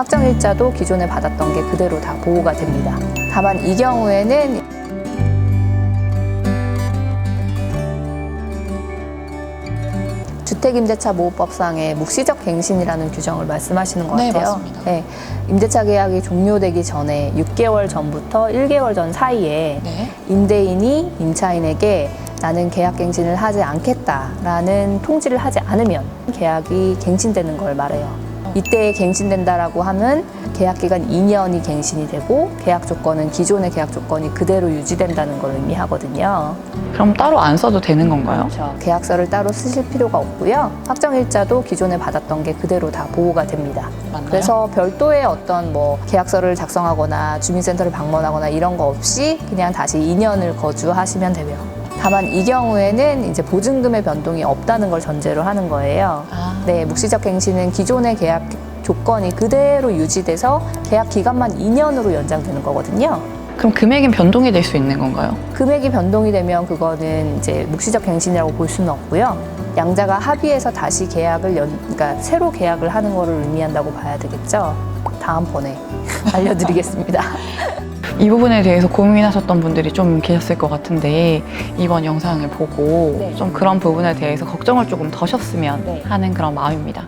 확정일자도 기존에 받았던 게 그대로 다 보호가 됩니다. 다만 이 경우에는 주택임대차 보호법상의 묵시적 갱신이라는 규정을 말씀하시는 것 네, 같아요. 맞습니다. 네, 임대차 계약이 종료되기 전에 6개월 전부터 1개월 전 사이에 네. 임대인이 임차인에게 나는 계약 갱신을 하지 않겠다라는 통지를 하지 않으면 계약이 갱신되는 걸 말해요. 이때 갱신된다라고 하면 계약 기간 2년이 갱신이 되고 계약 조건은 기존의 계약 조건이 그대로 유지된다는 걸 의미하거든요. 그럼 따로 안 써도 되는 건가요? 그렇죠. 계약서를 따로 쓰실 필요가 없고요. 확정일자도 기존에 받았던 게 그대로 다 보호가 됩니다. 맞나요? 그래서 별도의 어떤 뭐 계약서를 작성하거나 주민센터를 방문하거나 이런 거 없이 그냥 다시 2년을 거주하시면 되고요. 다만 이 경우에는 이제 보증금의 변동이 없다는 걸 전제로 하는 거예요. 아, 네, 묵시적 갱신은 기존의 계약 조건이 그대로 유지돼서 계약 기간만 2년으로 연장되는 거거든요. 그럼 금액은 변동이 될 수 있는 건가요? 금액이 변동이 되면 그거는 이제 묵시적 갱신이라고 볼 수는 없고요. 양자가 합의해서 다시 계약을 연, 그러니까 새로 계약을 하는 거를 의미한다고 봐야 되겠죠. 다음번에 알려드리겠습니다. 이 부분에 대해서 고민하셨던 분들이 좀 계셨을 것 같은데 이번 영상을 보고 네. 좀 그런 부분에 대해서 걱정을 조금 더셨으면 네. 하는 그런 마음입니다.